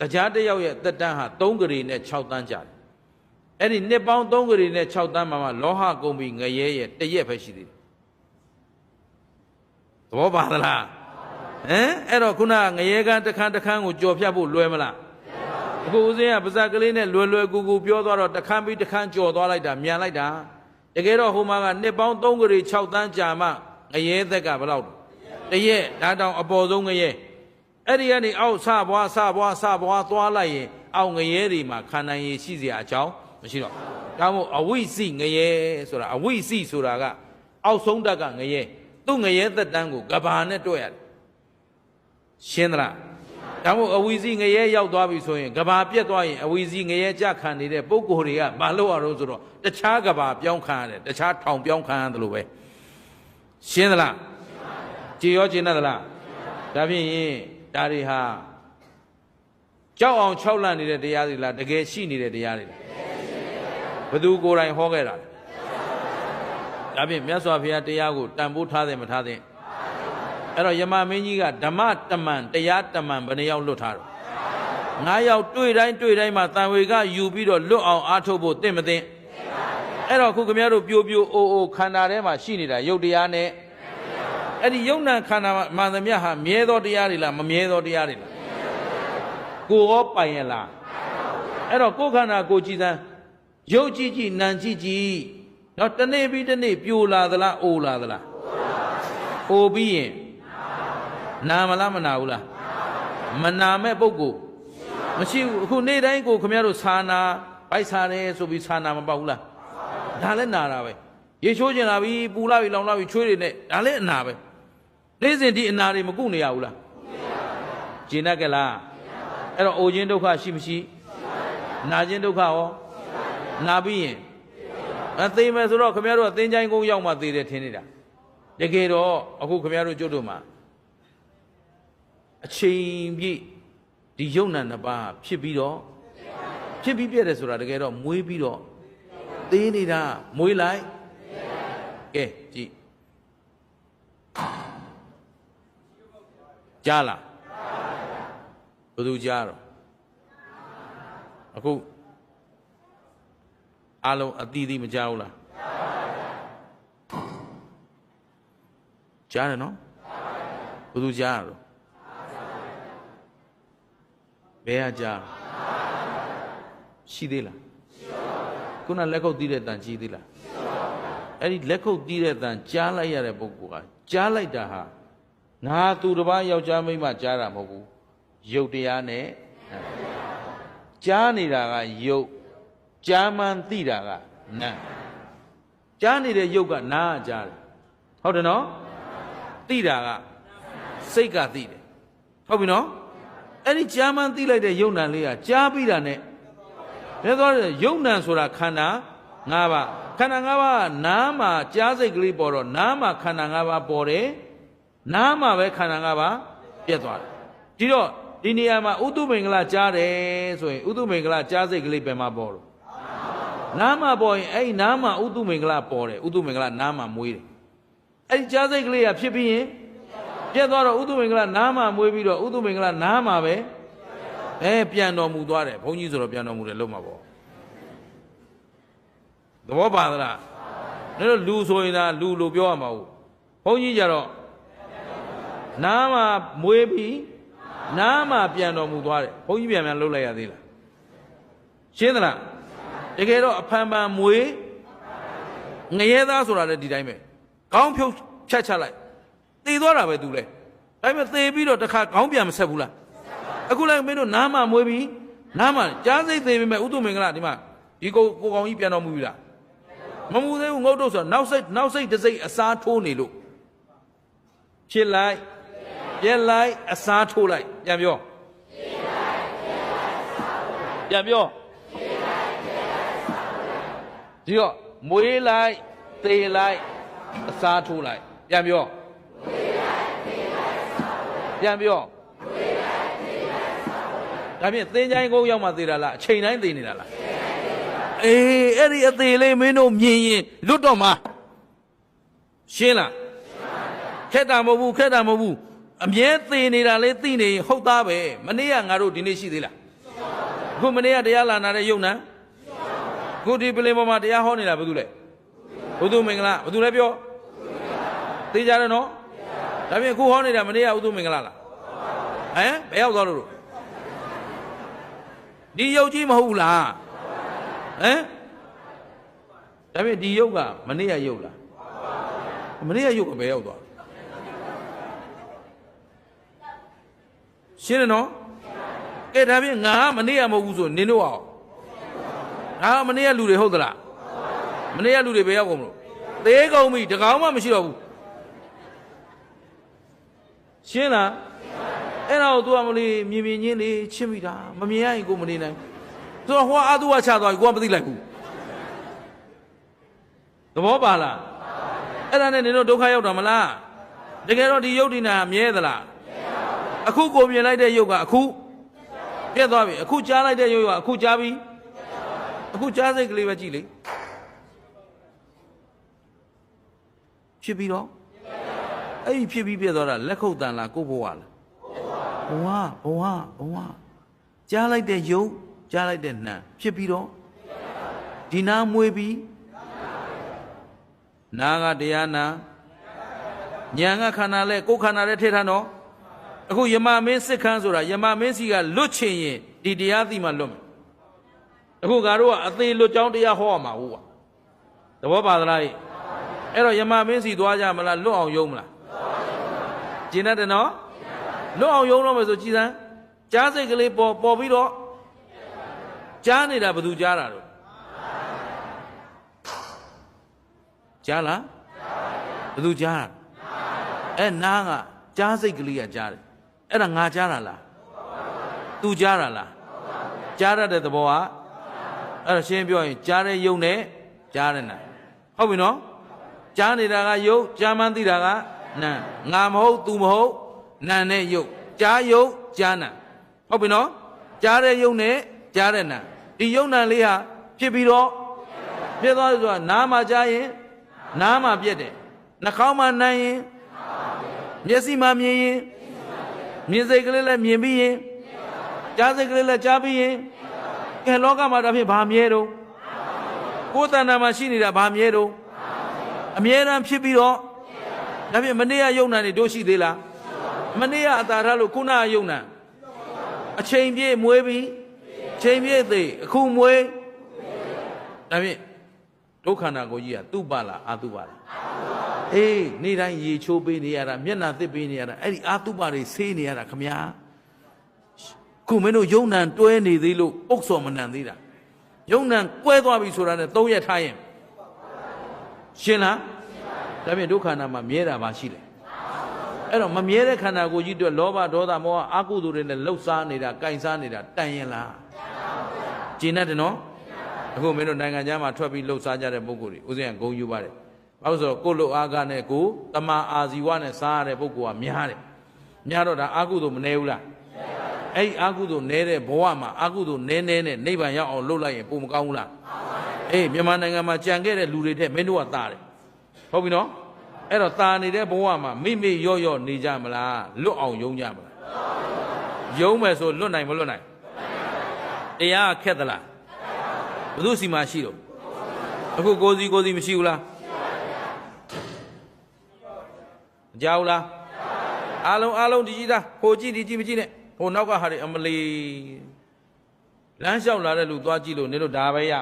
တရားတစ်ယောက်ရဲ့သက်တမ်းဟာ3ဂရီနဲ့6တန်းကြာတယ်အဲ့ဒီနှစ်ပေါင်း3ဂရီနဲ့6တန်းမှာမှလောဟကုန်ပြီငရဲရဲ့တရက်ပဲရှိသေးတယ်သဘောပါသလားဟမ်အဲ့တော့ခုနငရဲကန်းတစ်ခန်းတစ်ခန်းကိုကြော်ဖြတ်ဖို့လွယ်မလားအခုဦးစင်းကပါဇက်ကလေးနဲ့လွယ်လွယ်ကူကူပြောသွားတော့တစ်ခန်းပြီးတစ်ခန်းကြော်သွားလိုက်တာမြန်လိုက်တာတကယ်တော့ဟိုမှာကနှစ်ပေါင်း3ဂရီ6တန်းကြာမှငရဲသက်ကဘယ်လောက်တရက်ဒါတောင်အပေါ်ဆုံးငရဲ အဲ့ဒီကနေအောက်ဆဘွားဆဘွားဆဘွားသွားလိုက်ရင်အောက်ငရဲတွေမှာခန္ဓာရည်ရှိเสียအကြောင်းမရှိတော့ဒါမို့အဝိစီငရဲဆိုတာအဝိစီဆိုတာကအောက်ဆုံးတက်ကငရဲသူ့ငရဲသက်တန်းကိုကဘာနဲ့တွဲရတယ်ရှင်းသလားဒါမို့အဝီစီငရဲရောက်သွားပြီဆိုရင်ကဘာပြက်သွားရင်အဝီစီငရဲကြခံနေတဲ့ပုံကိုယ်တွေကမလုပ်ရတော့ဆိုတော့တခြားကဘာပြောင်းခံရတယ်တခြားထောင်ပြောင်းခံရတယ်လို့ပဲရှင်းသလားကြည်ရောကျင်တတ်သလားဒါဖြင့်ရင် ဒါတွေဟာကြောက်အောင်၆လန့်နေတဲ့တရားတွေလားတကယ်ရှိနေတဲ့တရားတွေလားဘသူကိုယ်တိုင်ဟောခဲ့တာလဲဒါဖြင့်မြတ်စွာဘုရားတရားကိုတန်ဖိုးထားတယ်မထားတယ်အဲ့တော့ယမမင်းကြီးကဓမ္မတမန်တရားတမန်ဘယ်နှယောက်လွတ်ထားတော့ငါးယောက်တွေ့တိုင်းတွေ့တိုင်းမှာတန်ဝေကယူပြီးတော့လွတ်အောင်အားထုတ်ဖို့တင့်မသိအဲ့တော့ခုခမရတို့ပြိုပြိုအိုအိုခန္ဓာထဲမှာရှိနေတာယုတ်တရားနဲ့ အဲ့ဒီယုံနာခန္ဓာမှာမှန်သမျှဟာမြဲသောတရားတွေလားမမြဲသောတရားတွေလားကိုရောပိုင်ရလားအဲ့တော့ကိုယ်ခန္ဓာကိုယ်ကြည်စမ်းရုပ်ကြည့်ကြည့်နာမ်ကြည့်ကြည့်တော့တနေ့ပြီးတနေ့ပြိုလာသလားအိုလာသလားအိုပြီးရင်နာမလားမနာဘူးလားမနာမဲ့ပုဂ္ဂိုလ်မရှိဘူးအခုနေ့တိုင်းကိုခင်ဗျားတို့စာနာဗိုက်စားတယ်ဆိုပြီးစာနာမပေါက်ဘူးလားဒါလည်းနာတာပဲရေချိုးကျင်လာပြီပူလာပြီလောင်လာပြီချွေးတွေနဲ့ဒါလည်းအနာပဲ နေ့စဉ်ဒီအနာတွေမကုနေရဘူးလားကျင်တတ်ကြလားအဲ့တော့အိုခြင်းဒုက္ခရှိမရှိနာခြင်းဒုက္ခရောနာပြီးရင်အသေးမယ်ဆိုတော့ခင်ဗျားတို့ကသင်္ချိုင်းကုန်းရောက်မှသေတယ်ထင်နေတာတကယ်တော့အခုခင်ဗျားတို့ကြွတ်တို့မှာအချိန်ပြည့်ဒီယုံနာနှစ်ပါးဖြစ်ပြီးတော့ဖြစ်ပြီးပြည့်တယ်ဆိုတာတကယ်တော့မွေးပြီးတော့သေးနေတာမွေးလိုက်ကဲကြည့် ကြားလားဘယ်သူကြားတော့အခုအားလုံးအတီးတီးမကြားဘူးလားကြားတယ်နော်ဘယ်သူကြားရတော့ဘယ်ကကြားရှိသေးလားခုနလက်ခုပ်တီးတဲ့တန်ကြီးသေးလားအဲ့ဒီလက်ခုပ်တီးတဲ့တန်ကြားလိုက်ရတဲ့ပုဂ္ဂိုလ်ကကြားလိုက်တာဟာ ငါသူတစ်ပါးယောက်ျားမိန်းမကြားတာမဟုတ်ဘူးရုပ်တရားနဲ့ကြားနေတာကရုပ်ကြားမှန်းသိတာကနာကြားနေတဲ့ရုပ်ကနာကကြားတယ်ဟုတ်တယ်နော်သိတာကစိတ်ကသိတယ်ဟုတ်ပြီနော်အဲ့ဒီကြားမှန်းသိလိုက်တဲ့ယုံနံလေးကကြားပြီးတာနဲ့လဲသွားတယ်ယုံနံဆိုတာခန္ဓာ၅ပါးခန္ဓာ၅ပါးကနားမှာကြားစိတ်ကလေးပေါ်တော့နားမှာခန္ဓာ၅ပါးပေါ်တယ် နားမှာပဲခန္ဓာ၅ပါးပြတ်သွားတယ်ဒီတော့ဒီနေရာမှာဥတုမင်္ဂလာကြားတယ်ဆိုရင်ဥတုမင်္ဂလာကြားစိတ်ကလေးပဲမှာပေါ်လို့နားမှာပေါ်ရင်အဲ့ဒီနားမှာဥတုမင်္ဂလာပေါ်တယ်ဥတုမင်္ဂလာနားမှာမွေးတယ်အဲ့ဒီကြားစိတ်ကလေးကဖြစ်ပြီးရင်ပြတ်သွားတော့ဥတုမင်္ဂလာနားမှာမွေးပြီးတော့ဥတုမင်္ဂလာနားမှာပဲအဲပြန်တော်မူသွားတယ်ဘုန်းကြီးဆိုတော့ပြန်တော်မူတယ်လို့မှာပေါ့သဘောပါသလားဒါတော့လူဆိုရင်ဒါလူလို့ပြောရမှာဟုတ်ဘုန်းကြီးကြတော့ နားမှာမွေးပြီးနားမှာပြန်တော်မူသွားတယ်ဘုန်းကြီးပြန်ပြန်လှုပ်လိုက်ရသေးလားရှင်းသလားတကယ်တော့အဖန်ဖန်မွေးငရဲသားဆိုတာလည်းဒီတိုင်းပဲကောင်းဖြုတ်ဖြတ်ချလိုက်သေသွားတာပဲသူလဲဒါပေမဲ့သေပြီးတော့တစ်ခါခေါင်းပြန်မဆက်ဘူးလားအခုလည်းမင်းတို့နားမှာမွေးပြီးနားမှာကြားစိတ်သေပြီးမဲ့ဥတုမင်္ဂလာဒီမှာဒီကိုကိုကောင်ကြီးပြန်တော်မူပြီလားမမူသေးဘူးငုတ်တော့ဆိုတော့နောက်စိတ်နောက်စိတ်တစ်စိတ်အစားထိုးနေလို့ဖြစ်လိုက် ပြက်လိုက်အစားထိုးလိုက်ပြန်ပြောပြန်ပြောဒီတော့မွေးလိုက်သေလိုက်အစားထိုးလိုက်ပြန်ပြောပြန်ပြောဒါဖြင့်သင်္ချိုင်းကုန်းရောက်မှသေတာလားအချိန်တိုင်းသေနေတာလားအေးအဲ့ဒီအသေးလေးမင်းတို့မြင်ရင်လွတ်တော့မှာရှင်းလားခက်တာမဟုတ်ဘူးခက်တာမဟုတ်ဘူး အမြဲသေနေတာလေသိနေရင်ဟုတ်သားပဲမနေ့ကငါတို့ဒီနေ့ရှိသေးလားအခုမနေ့ကတရားလာနာတဲ့ယုံနာအခုဒီပလင်ပေါ်မှာတရားဟောနေတာဘာလို့လဲဘုသူမင်္ဂလာဘာလို့လဲပြောသိကြတယ်နော်ဒါပြင်အခုဟောနေတာမနေ့ကဥသူမင်္ဂလာလားဟမ်ဘယ်ရောက်သွားလို့လို့ဒီယုတ်ကြီးမဟုတ်ဘူးလားဟမ်ဒါပြင်ဒီယုတ်ကမနေ့ကယုတ်လားမနေ့ကယုတ်ကဘယ်ရောက်သွား ရှင်းတယ်နော်ကဲဒါပြင်ငါကမနေ့ကမဟုတ်ဘူးဆိုနင်တို့အောင်ငါကမနေ့ကလူတွေဟုတ်သလားမနေ့ကလူတွေဘယ်ရောက်ကုန်မလို့သေးကုန်ပြီတကောင်မှမရှိတော့ဘူးရှင်းလားအဲ့ဒါကို तू ကမလို့မြင်မြင်ချင်းလေးချစ်မိတာမမြင်ရရင်ကိုမနေနိုင်ဘူး तू ကဟိုအတူကချသွားပြီကိုကမသိလိုက်ဘူးသဘောပါလားအဲ့ဒါနဲ့နင်တို့ဒုက္ခရောက်တာမလားတကယ်တော့ဒီယုတ်ဒီနာမြဲသလား အခုကိုမြင်လိုက်တဲ့ယုတ်ကအခုပြတ်သွားပြီအခုကြားလိုက်တဲ့ယုတ်ကအခုကြားပြီအခုကြားစိတ်ကလေးပဲကြည့်လေဖြစ်ပြီးတော့အဲ့ဒီဖြစ်ပြီးပြတ်သွားတာလက်ခုပ်တန်လားကိုယ့်ဘဝလားဘဝဘဝဘဝကြားလိုက်တဲ့ယုတ်ကြားလိုက်တဲ့နှံဖြစ်ပြီးတော့ဒီနာမွေးပြီးနာကတရားနာညာကခန္ဓာလဲကိုယ်ခန္ဓာလဲထည့်ထားတော့ အခုယမမင်းစစ်ခန်းဆိုတာယမမင်းစီကလွတ်ချင်ရင်ဒီတရားသိမှလွတ်မယ်အခုငါတို့ကအသေးလွတ်ကြောင်းတရားဟောရမှာဟုတ်ပါသဘောပါသလားအဲ့တော့ယမမင်းစီသွားကြမလားလွတ်အောင်ယုံမလားကျင်တတ်တယ်နော်လွတ်အောင်ယုံတော့မယ်ဆိုကြည်စမ်းကြားစိတ်ကလေးပေါ်ပေါ်ပြီးတော့ကြားနေတာဘယ်သူကြားတာတော့ကြားလားဘယ်သူကြားတာအဲ့နားကကြားစိတ်ကလေးကကြားတယ် အဲ့ဒါငါကြားတာလားသူကြားတာလားကြားရတဲ့သဘောကအဲ့တော့ရှင်းပြောရင်ကြားတဲ့ယုံနဲ့ကြားတဲ့နာဟုတ်ပြီနော်ကြားနေတာကယုတ်ကြားမှန်းသိတာကနာငါမဟုတ်သူမဟုတ်နာနဲ့ယုတ်ကြားယုတ်ကြားနာဟုတ်ပြီနော်ကြားတဲ့ယုတ်နဲ့ကြားတဲ့နာဒီယုတ်နာလေးဟာဖြစ်ပြီးတော့ပြည့်သွားပြီဆိုတာနားမှာကြားရင်နားမှာပြက်တယ်နှာခေါင်းမှာနှမ်းရင်မျက်စိမှာမြင်ရင် မြင်စိတ်ကလေးလည်းမြင်ပြီးရင်ကြားစိတ်ကလေးလည်းကြားပြီးရင်ကဲလောကမှာဒါဖြင့်ဘာမြဲတော့ကိုယ်တဏ္ဍာမှာရှိနေတာဘာမြဲတော့အမြဲတမ်းဖြစ်ပြီးတော့ဒါဖြင့်မနေ့ကယုံနာနေတို့ရှိသေးလားမနေ့ကအတာထားလို့ခုနကယုံနာအချိန်ပြည့်မွေးပြီးချိန်ပြည့်သေးအခုမွေးဒါဖြင့်ဒုက္ခနာကိုကြီးကသူ့ပါလားအာသူ့ပါလားအေး နေ့တိုင်းရေချိုးပေးနေရတာမျက်နှာသစ်ပေးနေရတာအဲ့ဒီအာသူပါတွေဆေးနေရတာခမညာခုမင်းတို့ယုံနံတွဲနေသေးလို့အုပ်စော်မနံသေးတာယုံနံကွဲသွားပြီဆိုတာနဲ့သုံးရက်ထားရင်ရှင်းလားဒါဖြင့်ဒုက္ခနာမှာမြဲတာပါရှိတယ်အဲ့တော့မမြဲတဲ့ခန္ဓာကိုယ်ကြီးအတွက်လောဘဒေါသမောဟအကုသိုလ်တွေနဲ့လှုပ်ရှားနေတာ၊ကင်စားနေတာတန်ရင်လားကျင်တတ်တယ်နော်အခုမင်းတို့နိုင်ငံခြားမှာထွက်ပြီးလှုပ်ရှားကြတဲ့ပုဂ္ဂိုလ်တွေဥစဉ်ကဂုံယူပါတယ် ဘာလို့ဆိုတော့ကိုယ့်လိုအားကနဲ့ကိုယ်တမာအာဇီဝနဲ့စားရတဲ့ပုဂ္ဂိုလ်ကများတယ်များတော့ဒါအာကုသိုလ်မနေဘူးလားအဲ့ဒီအာကုသိုလ်နေတဲ့ဘဝမှာအာကုသိုလ်နဲနဲနဲ့နိဗ္ဗာန်ရောက်အောင်လုပ်လိုက်ရင်ပုံမကောင်းဘူးလားအေးမြန်မာနိုင်ငံမှာကြံခဲ့တဲ့လူတွေတဲ့မင်းတို့ကတာတယ်ဟုတ်ပြီနော်အဲ့တော့တာနေတဲ့ဘဝမှာမိမိရော့ရော့နေကြမလားလွတ်အောင်ယုံကြမလားယုံမယ်ဆိုလွတ်နိုင်မလွတ်နိုင်တရားခက်သလားဘု து စီမှာရှိတော့အခုကိုစီကိုစီမရှိဘူးလား မကြောက်လားအားလုံးအားလုံးဒီကြည့်သားဟိုကြည့်ဒီကြည့်မကြည့်နဲ့ဟိုနောက်ကဟာတွေအမလီလမ်းလျှောက်လာတဲ့လူသွားကြည့်လို့နင်တို့ဒါပဲရ